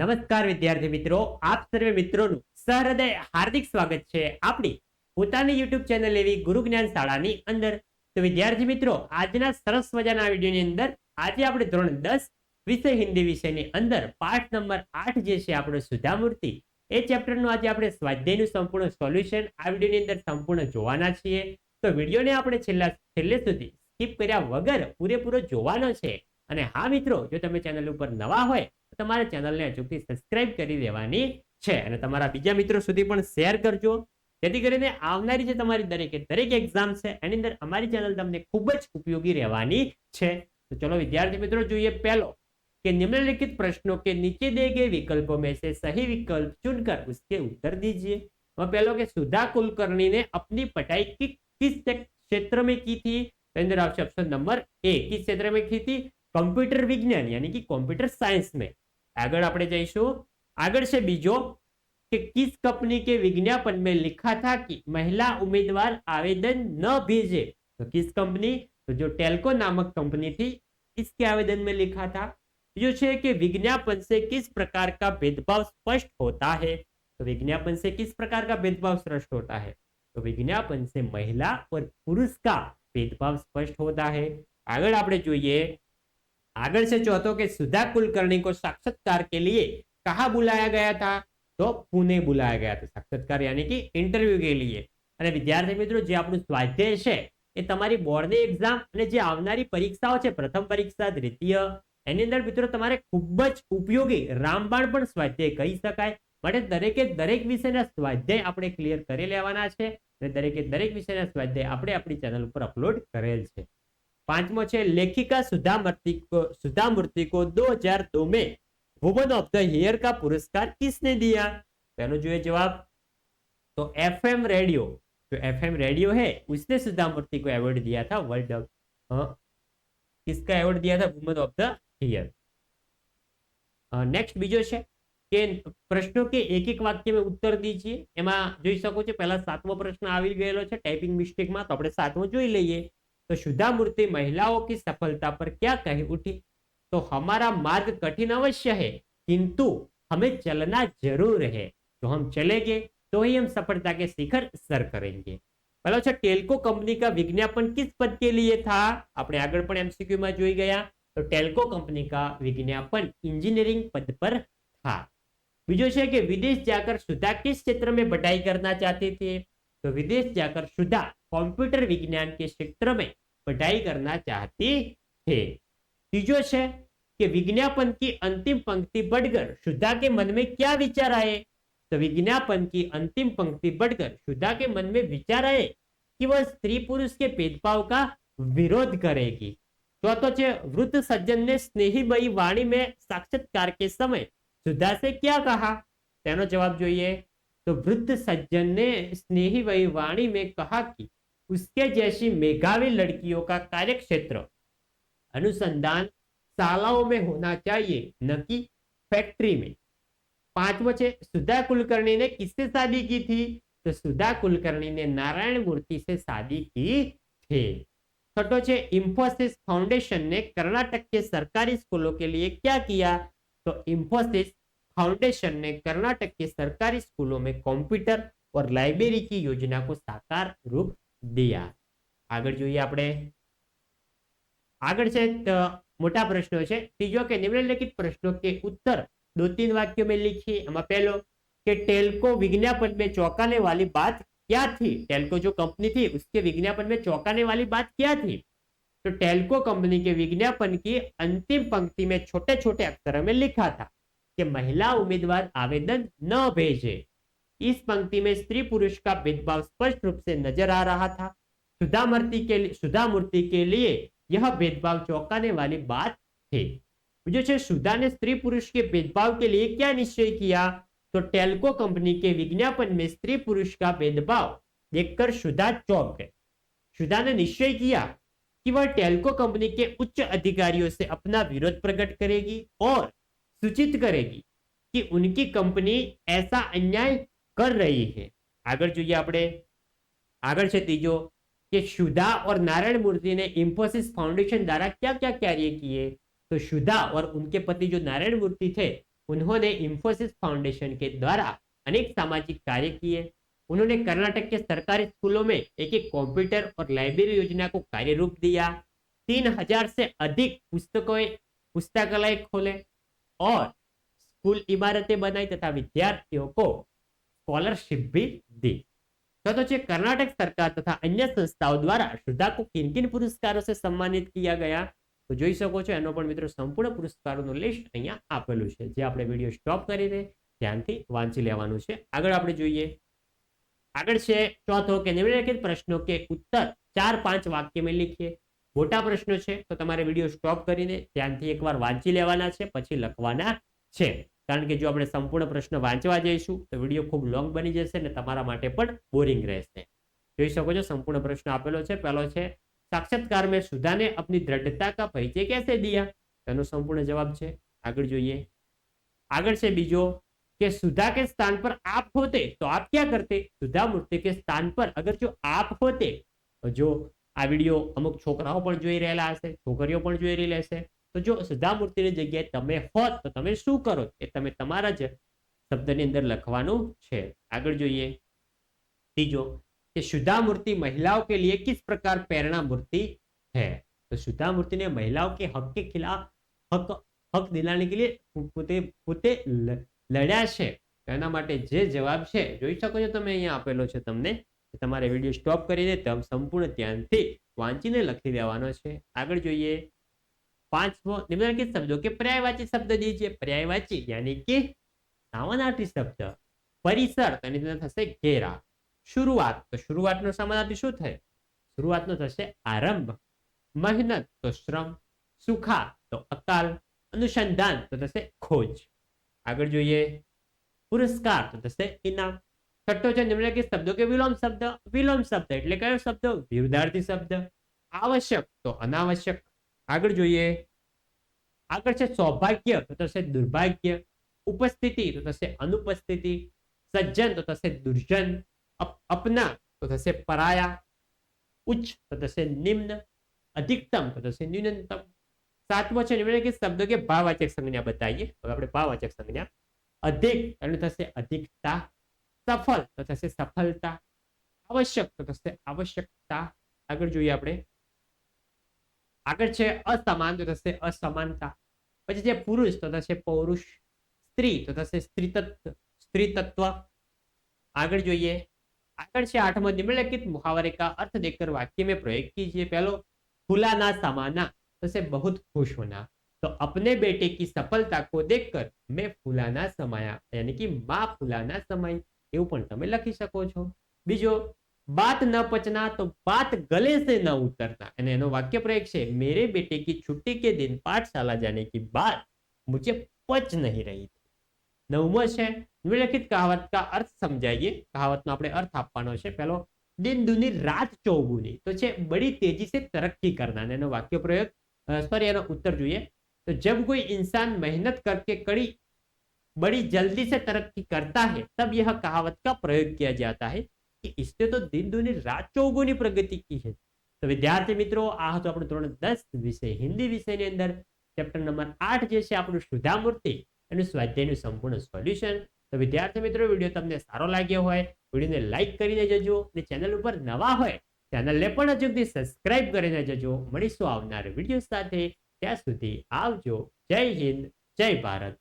નમસ્કાર વિદ્યાર્થી મિત્રો આપ સર્વે મિત્રોનું સહૃદય હાર્દિક સ્વાગત છે આપણી પોતાની યુટ્યુબ ચેનલ એવી ગુરુ જ્ઞાન શાળાની અંદર તો વિદ્યાર્થી મિત્રો આજના સરસ મજાના વિડીયોની અંદર આજે આપણે ધોરણ દસ વિષય હિન્દી વિષયની અંદર પાઠ નંબર આઠ જે છે આપણો સુધામૂર્તિ એ ચેપ્ટરનું આજે આપણે સ્વાધ્યાયનું સંપૂર્ણ સોલ્યુશન આ વિડીયોની અંદર સંપૂર્ણ જોવાના છીએ તો વિડીયોને આપણે છેલ્લા છેલ્લે સુધી સ્કીપ કર્યા વગર પૂરેપૂરો જોવાનો છે અને હા મિત્રો જો તમે ચેનલ ઉપર નવા હોય તમારા ચેનલ ને જો ફી સબ્સ્ક્રાઇબ કરી લેવાની છે અને તમારા બીજા મિત્રો સુધી પણ શેર કરજો જેથી કરીને આવનારી જે તમારી દરેક દરેક एग्जाम છે એની અંદર અમારી ચેનલ તમને ખૂબ જ ઉપયોગી રહેવાની છે તો ચલો વિદ્યાર્થી મિત્રો જોઈએ પેલો કે નીચે લખિત પ્રશ્નો કે નીચે દેગે વિકલ્પોમેસે સહી વિકલ્પ ચૂનકર ઉસકે ઉત્તર દીજીએ તો પેલો કે સુધા કુલકર્ણીને apni પટાઈ કિસ ક્ષેત્રમે કી થી કેંદર આપ છે 옵શન નંબર A કિસ ક્ષેત્રમે કી થી કમ્પ્યુટર વિજ્ઞાન યાની કી કમ્પ્યુટર સાયન્સ મે આગળ આપણે જઈશું આગળ છે બીજો કે કિસ કંપની કે વિજ્ઞાપન મેં लिखा था कि महिला उम्मीदवार आवेदन न भेजे तो किस कंपनी तो जो टेल्को नामक कंपनी थी इसके आवेदन में लिखा था जो है कि विज्ञापन से किस प्रकार का भेदभाव स्पष्ट होता है तो विज्ञापन से किस प्रकार का भेदभाव स्पष्ट होता है तो विज्ञापन से महिला और पुरुष का भेदभाव स्पष्ट होता है આગળ આપણે જોઈએ આગળ से चौथो के सुधा कुलकर्णी को साक्षात्कार કે लिए કહા बुलाया ગયા था તો પુણે બોલાયા ગયા હતા સાક્ષાત્કાર યાની કે ઇન્ટરવ્યુ કે લીએ અને વિદ્યાર્થી મિત્રો જે આપણું સ્વાધ્યાય છે એ તમારી બોર્ડની એક્ઝામ અને જે આવનારી પરીક્ષાઓ છે પ્રથમ પરીક્ષા દ્વિતીય એની અંદર મિત્રો તમારે ખૂબ જ ઉપયોગી રામબાણ પણ સ્વાધ્યાય કહી શકાય માટે દરેકે દરેક વિષયના સ્વાધ્યાય આપણે ક્લિયર કરી લેવાના છે અને દરેકે દરેક વિષયના સ્વાધ્યાય આપણે આપણી ચેનલ ઉપર અપલોડ કરેલ છે पांचमो लेखिका सुधा मूर्ति को सुधा मूर्ति को 2002 में वुमन ऑफ द ईयर का पुरस्कार किसने दिया पहलो जो है जवाब तो एफएम रेडियो जो तो एफएम रेडियो है उसने सुधा मूर्ति को अवार्ड दिया था वर्ल्ड किसका एवॉर्ड दिया था woman of the year next बीजो है के प्रश्नों के एक एक वाक्य में उत्तर दीजिए एम जी सको पहला સાતમો प्रश्न आ गए टाइपिंग मिस्टेक में तो આપણે સાતમો जी लीए तो सुधा मूर्ति महिलाओं की सफलता पर क्या कह उठी तो हमारा मार्ग कठिन अवश्य है किंतु हमें चलना जरूर है तो हम चलेंगे तो ही हम सफलता के शिखर सर करेंगे पहला अच्छा टेलको कंपनी का विज्ञापन किस पद के लिए था अपने आगे एमसीक्यू में जो गया तो टेलको कंपनी का विज्ञापन इंजीनियरिंग पद पर था बीजो है कि विदेश जाकर सुधा किस क्षेत्र में बटाई करना चाहते थे तो विदेश जाकर सुधा विज्ञान के क्षेत्र में पढ़ाई करना चाहती है तीजो है कि विज्ञापन की अंतिम पंक्ति बढ़कर शुद्धा के मन में क्या विचार आए तो विज्ञापन की अंतिम पंक्ति बढ़कर शुद्धा के मन में विचार आए कि वह स्त्री पुरुष के भेदभाव का विरोध करेगी चौथो तो वृद्ध सज्जन ने स्नेही बई वाणी में साक्षात्कार के समय शुद्धा से क्या कहा तेनो जवाब जो तो वृद्ध सज्जन ने स्नेही वही वाणी में कहा कि उसके जैसी मेघावी लड़कियों का कार्य क्षेत्र अनुसंधान शालाओं में होना चाहिए न कि फैक्ट्री में पांचवचे सुधा कुलकर्णी ने किससे शादी की थी तो सुधा कुलकर्णी ने नारायण मूर्ति से शादी की थी छठो छे इंफोसिस फाउंडेशन ने कर्नाटक के सरकारी स्कूलों के लिए क्या किया तो इंफोसिस फाउंडेशन ने कर्नाटक के सरकारी स्कूलों में कंप्यूटर और लाइब्रेरी की योजना को साकार रूप દિયા આગળ જોઈએ આપણે આગળ છે મોટા પ્રશ્નો છે ત્રીજો કે નિમ્નલિખિત પ્રશ્નો કે ઉત્તર दो तीन वाक्यों में लिखिए हमें पहलो कि टेलको विज्ञापन में चौंकाने वाली बात क्या थी टेलको जो कंपनी थी उसके विज्ञापन में चौंकाने वाली बात क्या थी तो टेलको कंपनी के विज्ञापन की अंतिम पंक्ति में छोटे छोटे अक्षरों में लिखा था कि महिला उम्मीदवार आवेदन न भेजे इस पंक्ति में स्त्री पुरुष का भेदभाव स्पष्ट रूप से नजर आ रहा था सुधा मूर्ति के लिए सुधा मूर्ति के लिए यह भेदभाव चौंकाने वाली बात थी जैसे सुधा ने स्त्री पुरुष के भेदभाव के लिए क्या निश्चय किया तो टेलको कंपनी के विज्ञापन में स्त्री पुरुष का भेदभाव देखकर सुधा चौंक गए सुधा ने निश्चय किया कि वह टेल्को कंपनी के उच्च अधिकारियों से अपना विरोध प्रकट करेगी और सूचित करेगी कि उनकी कंपनी ऐसा अन्याय कर रही है આગળ जो आप આગળ છે ત્રીજો કે शुदा और नारायण मूर्ति ने इंफोसिस फाउंडेशन द्वारा क्या क्या कार्य किए तो शुदा और उनके पति जो नारायण मूर्ति थे उन्होंने इंफोसिस फाउंडेशन के द्वारा अनेक सामाजिक कार्य किए उन्होंने कर्नाटक के सरकारी स्कूलों में एक एक कंप्यूटर और लाइब्रेरी योजना को कार्य रूप दिया तीन हजार से अधिक पुस्तकों पुस्तकालय खोले और स्कूल इमारतें बनाई तथा विद्यार्थियों को સ્કોલરશીપ ભી દી ચોથો છે કર્ણાટક સરકાર તથા અન્ય સંસ્થાઓ દ્વારા શ્રદ્ધા કિન કિન પુરસ્કારો સે સન્માનિત કિયા ગયા તો જોઈ શકો છો એનો પણ મિત્રો સંપૂર્ણ પુરસ્કારોનું લિસ્ટ અહીંયા આપેલું છે જે આપણે વિડીયો સ્ટોપ કરીને ધ્યાનથી વાંચી લેવાનું છે આગળ આપણે જોઈએ આગળ છે ચોથો કે નિમ્નલિખિત પ્રશ્નો કે ઉત્તર ચાર પાંચ વાક્યમાં લખીએ મોટા પ્રશ્નો છે તો તમારે વિડીયો સ્ટોપ કરીને ધ્યાનથી એકવાર વાંચી લેવાના છે પછી લખવાના છે કારણ કે જો આપણે સંપૂર્ણ પ્રશ્ન વાંચવા જઈશું તો વિડીયો ખૂબ લોંગ બની જશે અને તમારા માટે પણ બોરિંગ રહેશે જોઈ શકો છો સંપૂર્ણ પ્રશ્ન આપેલો છે પહેલો છે સાક્ષાત્કાર મેં સુધાને અપની દ્રઢતા કા પરિચય કેસે દિયા એનો સંપૂર્ણ જવાબ છે આગળ જોઈએ આગળ છે બીજો કે સુધા કે સ્થાન પર આપ होते તો આપ ક્યાં કરતે સુધા મૂર્તિ કે સ્થાન પર અગર જો આપ હોતે જો આ વિડીયો અમુક છોકરાઓ પણ જોઈ રહેલા હશે છોકરીઓ પણ જોઈ રહેલી હશે તો જો સુધામૂર્તિની જગ્યાએ તમે હોત તો તમે શું કરો એ તમે તમારા જ શબ્દની અંદર લખવાનું છે આગળ જોઈએ ત્રીજો કે સુધા મૂર્તિ મહિલાઓ કે લીએ કિસ પ્રકાર પ્રેરણા મૂર્તિ है તો सुधा मूर्ति ने महिलाओं के हक के खिलाफ હક દિલાની કે લીએ પોતે પોતે લડ્યા છે એના માટે જે જવાબ છે જોઈ શકો છો તમે અહીંયા આપેલો છે તમને તમારે વિડીયો સ્ટોપ કરીને દે સંપૂર્ણ ધ્યાનથી વાંચીને લખી દેવાનો છે આગળ જોઈએ પાંचवो निम्नलिखित शब्दों के पर्यायवाची शब्द दीजिए पर्यायवाची यानी कि समानार्थी शब्द परिसर તો અંદર થશે ઘેરા શરૂઆત તો શરૂઆતનો સમાનાર્થી શું થાય શરૂઆતનો થશે આરંભ મહેનત તો શ્રમ સુખા તો અકાલ અનુસંધાન તો થશે ખોજ આગળ જોઈએ પુરસ્કાર તો થશે ઇનામ છઠ્ઠો છે નિમ્નલિખિત શબ્દો કે વિલોમ શબ્દ વિલોમ શબ્દ એટલે કયો શબ્દ વિરુદ્ધાર્થી શબ્દ આવશ્યક તો અનાવશ્યક આગળ જોઈએ આગળ છે સૌભાગ્ય તો થશે દુર્ભાગ્ય ઉપસ્થિતિ તો થશે અનુપસ્થિતિ સજ્જન તો થશે દુર્જન અપના તો થશે પરાયા ઉચ્ચ તો થશે નિમ્ન અધિકતમ તો થશે ન્યૂનતમ સાતમો છે નિર્ણય કે શબ્દો કે ભાવવાચક સંજ્ઞા બતાવીએ હવે આપણે ભાવવાચક સંજ્ઞા અધિક એટલે થશે અધિકતા સફળ તો થશે સફળતા આવશ્યક તો થશે આવશ્યકતા આગળ જોઈએ આપણે આગળ છે અસમાન તો થશે અસમાનતા પછી છે પુરુષ તો થશે પૌરુષ સ્ત્રી તો થશે સ્ત્રી તત્વ સ્ત્રી તત્વ આગળ જોઈએ આગળ છે આઠમો નિમ્નલિખિત મુહાવરે કા अर्थ વાક્ય મેં પ્રયોગ કીજીએ પહેલો ફુલાના સમાના तो से बहुत खुश होना तो अपने बेटे की सफलता को મેં मैं સમાયા समाया यानी कि माँ फुलाना એવું પણ તમે લખી શકો છો બીજો बात न पचना तो बात गले से न उतरना वाक्य प्रयोग से मेरे बेटे की छुट्टी के दिन पाठशाला जाने की बात मुझे पच नहीं रही थी नवमश है निम्नलिखित कहावत का अर्थ समझाइए कहावत में अपने अर्थ आप दिन दुनी रात चौगुनी तो छे बड़ी तेजी से तरक्की करना वाक्य प्रयोग सॉरी उत्तर जुए तो जब कोई इंसान मेहनत करके कड़ी बड़ी जल्दी से तरक्की करता है तब यह कहावत का प्रयोग किया जाता है कि इसने तो दिन दुनी પ્રગતિ કી છે તો વિદ્યાર્થી મિત્રો આ હતું આપણું ધોરણ દસ વિષય હિન્દી વિષયની અંદર ચેપ્ટર નંબર આઠ જે છે આપણું સુધા મૂર્તિ એનું સ્વાધ્યાયનું સંપૂર્ણ સોલ્યુશન તો વિદ્યાર્થી મિત્રો વિડીયો તમને સારો લાગ્યો હોય વિડીયોને લાઇક કરીને જજો અને ચેનલ ઉપર નવા હોય ચેનલને પણ હજુ સુધી સબસ્ક્રાઇબ કરીને જજો મળીશું આવનાર વિડીયો સાથે ત્યાં સુધી આવજો જય હિન્દ જય ભારત